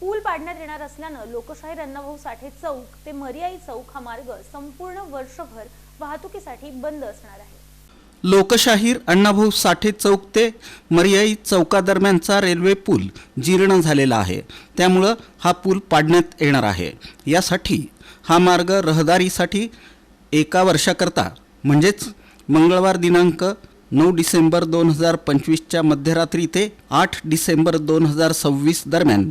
पूल पाडण्यात येणार असल्यानं लोकशाहीर अण्णाभाऊ साठे चौक ते मरियाई चौक हा मार्ग संपूर्ण वर्षभर वाहतुकीसाठी बंद असणार आहे. लोकशाहीर अण्णाभाऊ साठे चौक ते मर्याई चौकादरम्यानचा रेल्वे पूल जीर्ण झालेला आहे. त्यामुळं हा पूल पाडण्यात येणार आहे. यासाठी हा मार्ग रहदारीसाठी एका वर्षाकरता म्हणजेच मंगळवार दिनांक नऊ डिसेंबर दोन हजार पंचवीसच्या मध्यरात्री ते आठ डिसेंबर दोन हजार सव्वीस दरम्यान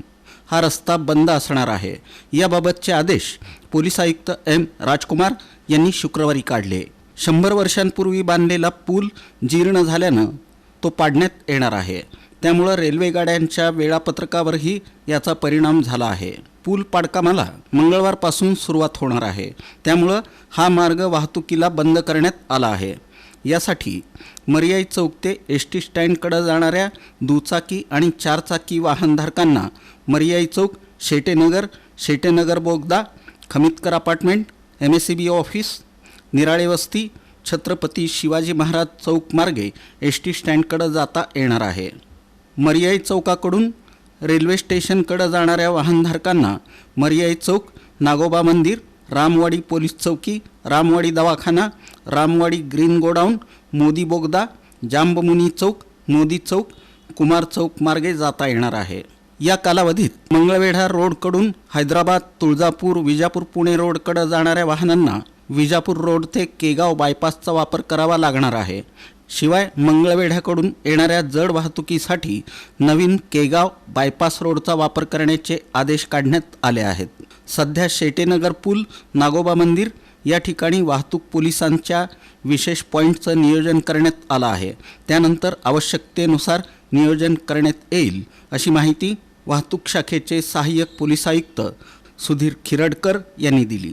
हा रस्ता बंद असणार आहे. याबाबतचे आदेश पोलीस आयुक्त एम. राजकुमार यांनी शुक्रवारी काढले. शंभर वर्षांपूर्वी बांधलेला पूल जीर्ण झाल्यानं तो पाडण्यात येणार आहे. त्यामुळं रेल्वेगाड्यांच्या वेळापत्रकावरही याचा परिणाम झाला आहे. पूल पाडकामाला मंगळवारपासून सुरुवात होणार आहे. त्यामुळं हा मार्ग वाहतुकीला बंद करण्यात आला आहे. यासाठी मर्याई चौक ते एस टी स्टँडकडं जाणाऱ्या दुचाकी आणि चारचाकी वाहनधारकांना मर्याई चौक शेटेनगर शेटेनगर बोगदा Khamitkar apartment M S C B office Nirale वस्ती छत्रपती शिवाजी महाराज चौक मार्गे एस टी स्टँडकडं जाता येणार आहे. मर्याई चौकाकडून रेल्वे स्टेशनकडं जाणाऱ्या वाहनधारकांना मर्याई चौक नागोबा मंदिर रामवाडी पोलीस चौकी रामवाडी दवाखाना रामवाडी ग्रीन गोडाऊन मोदी बोगदा जांबमुनी चौक मोदी चौक कुमार चौक मार्गे जाता येणार आहे. या कालावधीत मंगळवेढा रोडकडून हैदराबाद तुळजापूर विजापूर पुणे रोडकडं जाणाऱ्या वाहनांना विजापूर रोड ते केगाव बायपासचा वापर करावा लागणार आहे. शिवाय मंगळवेढ्याकडून येणाऱ्या जड वाहतुकीसाठी नवीन केगाव बायपास रोडचा वापर करण्याचे आदेश काढण्यात आले आहेत. सध्या शेटेनगर पूल नागोबा मंदिर या ठिकाणी वाहतूक पोलिसांच्या विशेष पॉईंटचं नियोजन करण्यात आलं आहे. त्यानंतर आवश्यकतेनुसार नियोजन करण्यात येईल अशी माहिती वाहतूक शाखेचे सहाय्यक पोलीस आयुक्त सुधीर खिरडकर यांनी दिली.